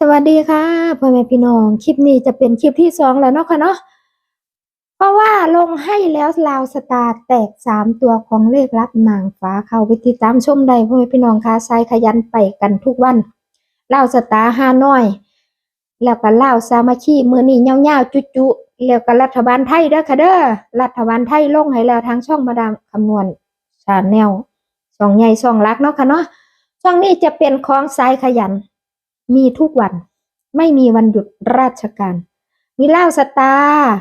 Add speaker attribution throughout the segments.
Speaker 1: สวัสดีค่ะพ่อแม่พี่น้องคลิปนี้จะเป็นคลิปที่สองแล้วเนาะค่ะเนาะเพราะว่าลงให้แล้วลาวสตาร์แตกสามตัวของเลขรับนางฟ้าเข้าไปติดตามชมได้พ่อแม่พี่น้องค่ะใส่ขยันไปกันทุกวันลาวสตาร์ห้าน้อย แล้วก็ลาวสามัคคีมือนี้เงาๆจุๆแล้วก็รัฐบาลไทยเด้อค่ะเด้อรัฐบาลไทยลงให้แล้วทางช่องมาดามคำนวณชาแนลช่องใหญ่ช่องรักเนาะค่ะเนาะช่องนี้จะเป็นของสายขยัน มีทุกวัน ไม่มีวันหยุดราชการ มีเล่าสตาร์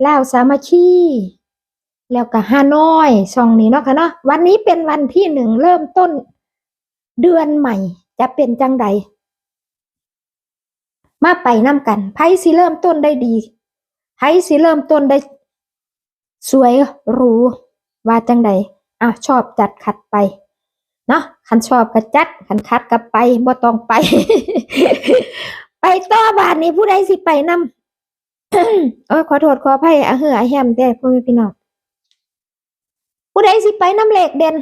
Speaker 1: เล่าสามัคคีแล้วก็ฮานอยช่องนี้เนาะค่ะเนาะวันนี้เป็นวันที่หนึ่งเริ่มต้น เดือนใหม่ จะเป็นจังใด มาไปน้ำกันไพ่สิเริ่มต้นได้ดีไพ่สิเริ่มต้นได้ สวยหรูว่าจังใดอะชอบจัดขัดไป เนาะคันชอบก็จัดคันคัดก็ไปบ่ต้องไป ไปต่อบาทนี้ผู้ใดสิไปนำเออขอโทษขออภัยอะเหืออะแฮมเด้อพ่อแม่พี่น้องผู้ใดสิไปนำเลขเด่น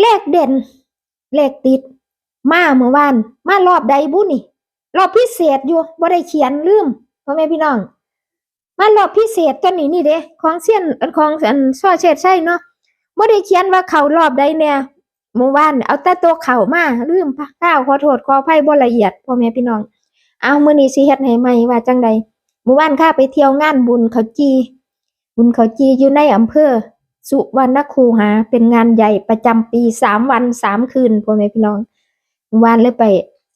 Speaker 1: เลขเด่น เลขติด มาเมื่อวาน มารอบใดบุนี่ รอบพิเศษอยู่บ่ได้เขียนลืมพ่อแม่พี่น้องมารอบพิเศษตัวนี้นี่เด้ของเสี้ยนของอันซ้อเชิดใช่เนาะบ่ได้เขียนว่าเขารอบใดเนี่ย เมื่อวานเอาแต่ตัวเข่ามาลืมพะข้าวขอโทษขออภัยบ่ละเอียดพ่อแม่พี่น้อง เอามื้อนี้สิเฮ็ดให้ใหม่ว่าจังใดเมื่อวานข้าไปเที่ยวงานบุญเขาจี บุญเขาจีอยู่ในอำเภอ สุวรรณคูหา เป็นงานใหญ่ประจำปีสามวันสามคืนพ่อแม่พี่น้องเมื่อวานเลยไป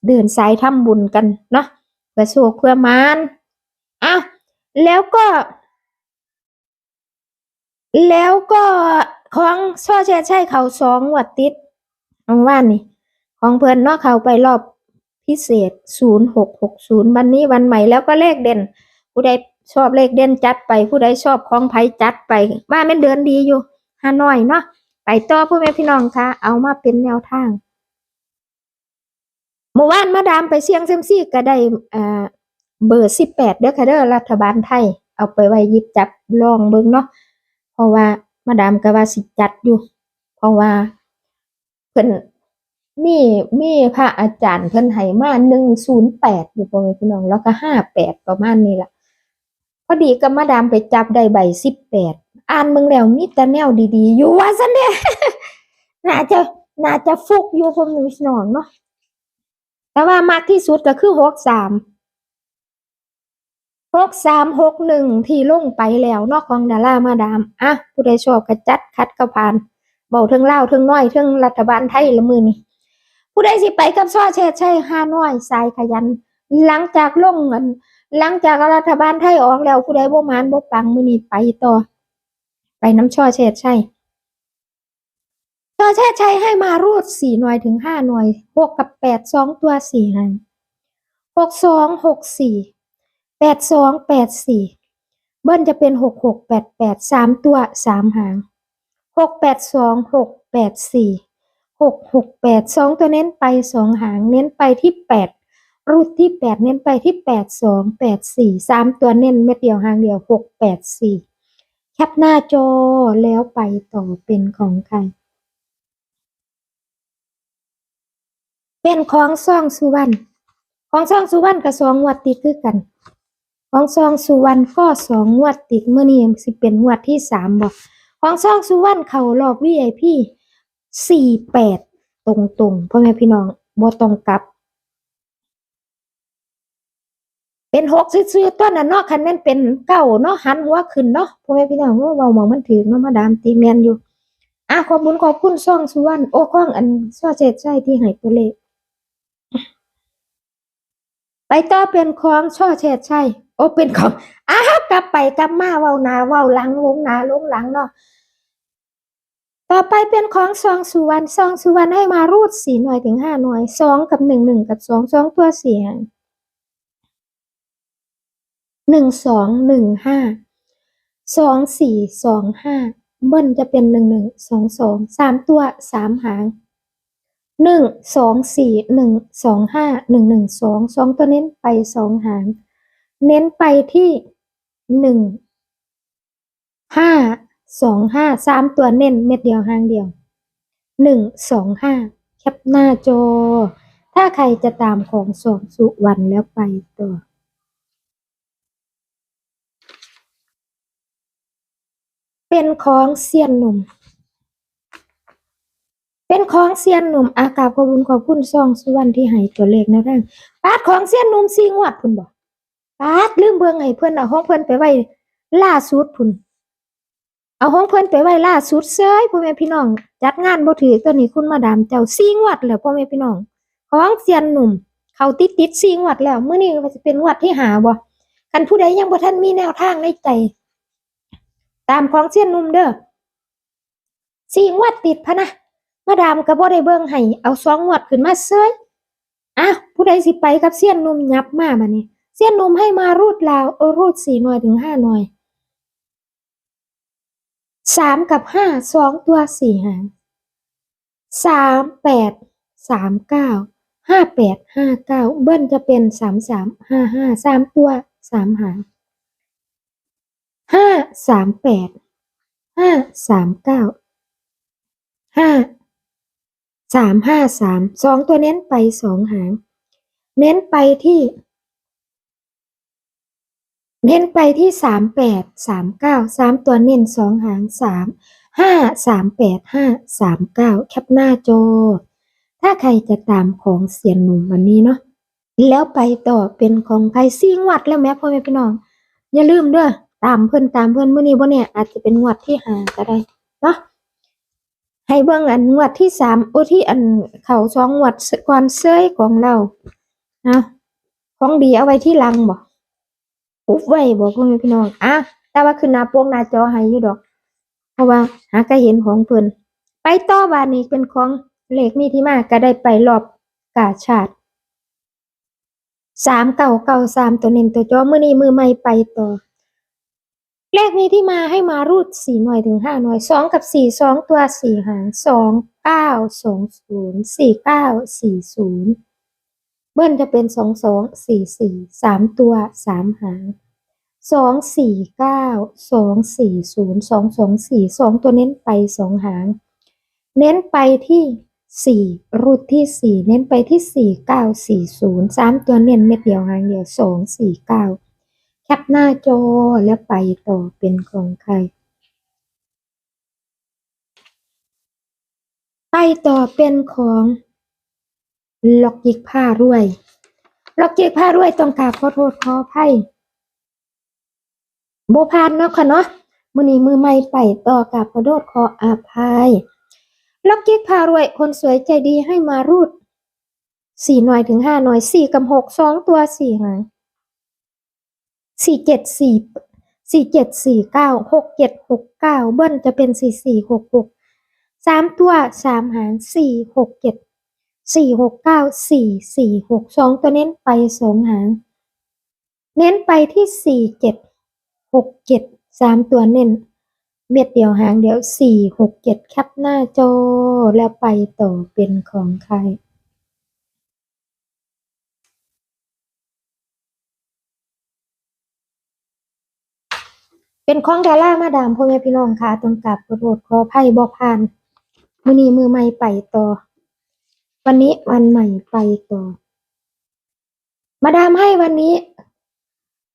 Speaker 1: เดินสายทำบุญกันเนาะเพื่อโชคเพื่อมานอ้าวแล้วก็ แล้วก็ของช่อแช่ใช่เขาสองวัดติด ขอวานนี่ของเพิ่นเนาะเขาไปรอบพิเศษศูนย์หกหกศูนย์วันนี้วันใหม่แล้วก็เลขเด่น ผู้ใดชอบเลขเด่นจัดไป ผู้ใดชอบของไผจัดไปว่าแม่นเดินดีอยู่ฮานอยเนาะไปต่อพ่อแม่พี่น้องคะเอามาเป็นแนวทางเมื่อวานมาดามไปเสี่ยงเซมซี่ก็ได้อ่าเบอร์สิบแปดเด้อค่ะเด้อรัฐบาลไทย เอาไปไว้ยิบจับลองเบิ่งเนาะเพราะว่ามาดามก็ว่าสิจัดอยู่ เพราะว่า เพิ่นมีมีพระอาจารย์เพิ่นให้มาหนึ่งศูนย์แปดอยู่ประมาณพี่น้อง แล้วก็ห้าแปดประมาณนี้ล่ะพอดีก็มาดามไปจับได้ใบสิบแปดอ่านเบิ่งแล้วมีแต่แนวดีๆ อยู่ว่าซั่นเด้น่าจะน่าจะฟุกอยู่พ่อแม่พี่น้องเนาะแต่ว่ามากที่สุดก็คือหกสามหกสามหกหนึ่งที่ลงไปแล้วเนอกของดารามาดาม อะ ผู้ใดชอบกระจัดคัดกระพาน เบาเทิงเล่าวเทิงน้อยเทิงรัฐบาลไทยละมือนี่ผู้ใดสิไปกับซ้อเชดใช่ห้าน้อยสายขยัน หลังจากลงเงินหลังจากรัฐบาลไทยออกแล้วผู้ใดบ่มานบ่ปังมือนี่ไปต่อ ไปน้ำช่อเชดใช่ช่อเชดใช่ให้มารูดสี่หน่วยถึงห้าหน่วยหกกับแปดสองตัวสี่หางหกสองหกสี่แปดสองแปดสี่เบิ้ลจะเป็นหกหกแปดแปดสามตัวสามหาง หกแปดสองหกแปดสี่หกหกแปดสองตัวเน้นไปสองหางเน้นไปที่แปดรูดที่แปดเน้นไปที่แปดสองแปดสี่สามตัวเน้นเม็ดเดียวหางเดียวหกแปดสี่แคปหน้าจอแล้วไปต่อเป็นของใคร เป็นของซ่องสุวรรณของซองสุวรรณกับสองงวดติดคือกัน ของซองสุวรรณก็สองงวดติดเมื่อนี้สิเป็นงวดที่สามบอก ของซองสุวรรณเขารอบวีไอพีสี่แปดตรงตรงๆพ่อแม่พี่น้องบ่ตรงกลับ เป็นหกซื้อๆต้นน่ะเนาะคันแม่นเป็นเก้าเนาะหันหัวขึ้นเนาะพ่อแม่พี่น้องว่าเว้าหมองมันถือเนาะมาดามตีแมนอยู่อะขอบคุณขอบคุณซองสุวรรณโอ้ข้องอันซ้อเจ็ดใช่ที่ให้ตัวเลขไปต่อเป็นของช่อเชดใช่ โอ้เป็นของอ้าวกลับไปกลับมาเว้านาเว้าหลังลงนาลงหลังเนาะต่อไปเป็นของซองสุวรรณซองสุวรรณให้มารูดสี่หน่วยถึงห้าหน่วยสองกับหนึ่งหนึ่งกับสองสองตัวเสียงหนึ่งสองหนึ่งห้าสองสี่สองห้าเบิ้ลจะเป็นหนึ่งหนึ่งสองสองสามตัวสามหางหนึ่งสองสี่หนึ่งสองห้าหนึ่งหนึ่งสองสองตัวเน้นไปสองหาง เน้นไปที่หนึ่งห้าสองห้าสามตัวเน้นเม็ดเดียวหางเดียวหนึ่งสองห้าแคปหน้าจอ ถ้าใครจะตามของสองสุวรรณแล้วไปต่อเป็นของเซียนหนุ่ม เป็นของเซียนหนุ่มอากาบขอบคุณขอบคุณซองสุวรรณที่ให้ตัวเลขนะนปาดของเซียนหนุ่มซีงวดพุ่นบ่ ปาดลืมเบิ่งให้เพิ่อนเอาห้องเพิ่อนไปไว้ล่าสุดพุ่นเอาห้องเพิ่อนไปไว้ล่าสุดเซยพ่อแม่พี่น้อง จัดงานบ่ถือตัวนี้คุณมาดามเจ้าซีงวดแล้วพ่อแม่พี่น้องของเซียนหนุ่ม เขาติดติดซีงวดแล้วเมื้อนี้จะเป็นงวดที่หาบ่คันผู้ใดยังบ่ทันมีแนวทางในใจ ตามของเซียนหนุ่มเด้อซีงวดติดพะนะมาดามก็บ่ได้เบิ่งให้เอาสองงวดขึ้นมาเซยอ้าวผู้ใดสิไปกับเสี้ยนหนุ่มยับมาบัดนี้ เสี้ยนนมให้มารูดลาวเออรูดสี่หน่วยถึงห้าหน่วยสามกับห้าสองตัวสี่หางสามแปดสามเก้าห้าแปดห้าเก้าเบิ้ลจะเป็นสามสามห้าห้าสามตัวสามหางห้าสามแปดห้าสามเก้าห้าสามห้าสามสองตัวเน้นไปสองหาง เน้นไปที่ เน้นไปที่สามแปดสามเก้าสามตัวเน้นสองหางสามห้าสามแปดห้าสามเก้าแคปหน้าจอ ถ้าใครจะตามของเสียนหนุ่มวันนี้เนาะแล้วไปต่อเป็นของใครซิงวัดแล้วแม่พ่อแม่พี่น้อง อย่าลืมเด้อตามเพื่อนตามเพื่อนเมื้อนี้บ่เนี่ยอาจจะเป็นงวดที่หาก็ได้เนาะให้เบิ่งอันงวดที่สามโอ้ที่อันเขาสองงวดก่อนเซยของเรานะของดีเอาไว้ที่ลังบอุ ปุ๊บไว้บ่พ่อแม่พี่น้องอะแต่ว่าขึ้นหน้าโปกหน้าจอให้อยู่ดอก เพราะว่าหาก็เห็นของเพิ่นไปต่อบานนี้เป็นของเลขมีที่มาก็ได้ไปรอบกาชาติสามเก่าเก่าสามตัวเน้นตัวจอมือนี้มือใหม่ไปต่อเลขนี้ที่มาให้มารูดสี่หน่วยถึงห้าหน่วยสองกับสี่สองตัวสี่หางสองเก้าสองศูนย์สี่เก้าสี่ศูนย์ เบิ้ลจะเป็นสองสองสี่สี่สามตัวสามหางสองสี่เก้าสองสี่ศูนย์สองสองสี่สองตัวเน้นไปสองหาง เน้นไปที่สี่รูดที่สี่เน้นไปที่สี่เก้าสี่ศูนย์สามตัวเน้นเม็ดเดียวหางเดียวสองสี่เก้าแคปหน้าจอแล้วไปต่อเป็นของใคร ไปต่อเป็นของ ล็อกยิกผ้ารวยล็อกยิกผ้ารวยต้องกราบขอโทษขออภัยโบพานเนาะค่ะเนาะมือนี้มือไม่ไปต่อกับขอโทษขออภัยล็อกยิกผ้ารวยคนสวยใจดีให้มารูดสี่หน่วยถึงห้าหน่วยสี่กับหกสองตัวสี่หางสี่เจ็ดสี่สี่เจ็ดสี่เก้าหกเจ็ดหกเก้าเบิ้ลจะเป็นสี่สี่หกหกสามตัวสามหางสี่หกเจ็ด สี่หกเก้าสี่สี่หกสองตัวเน้นไปสองหาง เน้นไปที่สี่เจ็ดหกเจ็ดสามตัวเน้น เม็ดเดียวหางเดียวสี่หกเจ็ดแคปหน้าจอแล้วไปต่อเป็นของใครเป็นของดารามาดามพ่อแม่พี่น้องค่ะต้องกลับขอโทษขออภัยบ่ผ่าน มือนีมือใหม่ไปต่อ วันนี้วันใหม่ไปต่อ มาดามให้วันนี้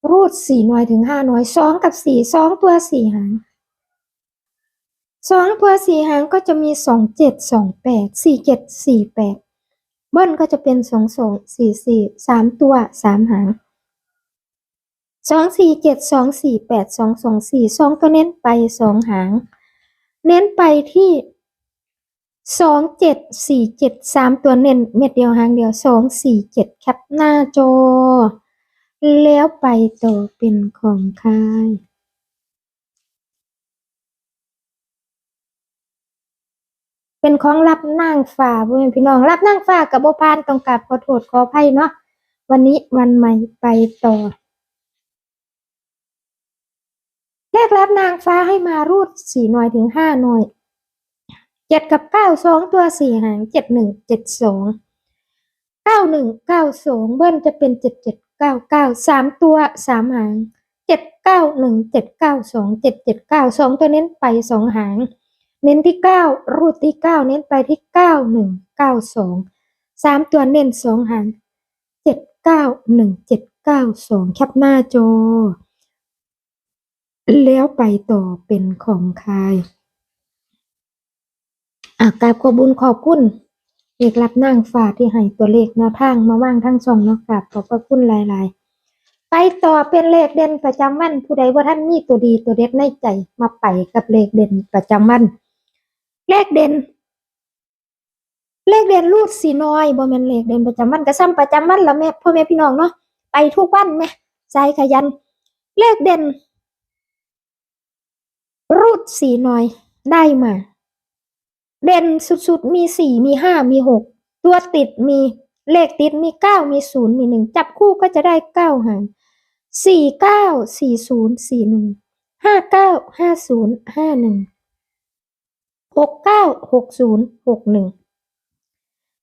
Speaker 1: รูดสี่หน่วยถึงห้าหน่วยสองกับสี่สองตัวสี่หางสองตัวสี่หางก็จะมีสองเจ็ดสองแปดสี่เจ็ดสี่แปดเบิ้ลก็จะเป็นสองสองสี่สี่สามตัวสามหางสองสี่เจ็ดสองสี่แปดสองสองสี่สองก็เน้นไปสองหาง เน้นไปที่ สองเจ็ดสี่เจ็ดสามตัวเน้นเม็ดเดียวหางเดียวสองสี่เจ็ดแคปหน้าจอ แล้วไปต่อเป็นของใครเป็นของรับนั่งฝ่าพี่พี่น้องรับนั่งฝ่ากับโบพานต้องกราบขอโทษขออภัยเนาะวันนี้วันใหม่ไปต่อเลขรับนางฟ้าให้มารูดสี่หน่วยถึงห้าหน่วย จ็ดกับเก้าสองตัวสี่หางเจ็ดหนึ่งเจ็ดสองเก้าหนึ่งเก้าสองเบิ้ลจะเป็นเจ็ดเจ็ดเก้าเก้าสามตัวสามหางเจ็ดเก้าหนึ่งเจ็ดเก้าสองเจ็ดเจ็ดเก้าสองตัวเน้นไปสองหาง เน้นที่เก้ารูดที่เก้าเน้นไปที่เก้าหนึ่งเก้าสองสามตัวเน้นสองหางเจ็ดเก้าหนึ่งเจ็ดเก้าสองแคปหน้าจอแล้วไปต่อเป็นของใคร อะกราบขอบุญขอบคุณเอกรับนางฟ้าที่ให้ตัวเลขแนวทางมาว่างทั้งช่องเนาะกราบขอบพระคุณหลายๆ ไปต่อเป็นเลขเด่นประจำวันผู้ใดว่าท่านมีตัวดีตัวเด็ดในใจมาไปกับเลขเด่นประจำวัน เลขเด่น เลขเด่นรูดสีน้อยบ่แม่นเลขเด่นประจำวันก็ซ้ำประจำวันละแม่พ่อแม่พี่น้องเนาะไปทุกวันแม่ใจขยัน เลขเด่น รูดสีน้อยได้มา เด่นสุดๆ มีสี่มีห้ามีหกตัวติดมีเลขติดมีเก้ามีศูนย์มีหนึ่งจับคู่ก็จะได้เก้าหางสี่เก้าสี่ศูนย์สี่หนึ่งห้าเก้าห้าศูนย์ห้าหนึ่งหกเก้าหกศูนย์หกหนึ่ง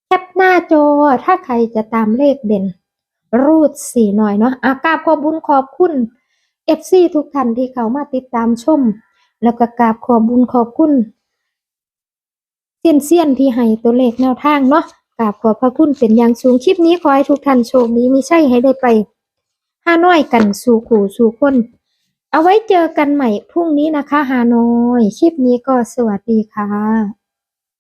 Speaker 1: แคปหน้าจอถ้าใครจะตามเลขเด่น รูดสี่หน่อยเนาะอากาบขอบุญขอบคุณเอฟซีทุกท่านที่เขามาติดตามชม แล้วก็กราบขอบบุญขอบคุณ เซียนเซียนๆที่ให้ตัวเลขแนวทางเนาะกราบขอบพระคุณเป็นอย่างสูงคลิปนี้ขอให้ทุกท่านโชคดีมีใช่ให้ได้ไปฮานอยกันสู่ขู่สู่คนเอาไว้เจอกันใหม่พรุ่งนี้นะคะฮานอย คลิปนี้ก็สวัสดีค่ะ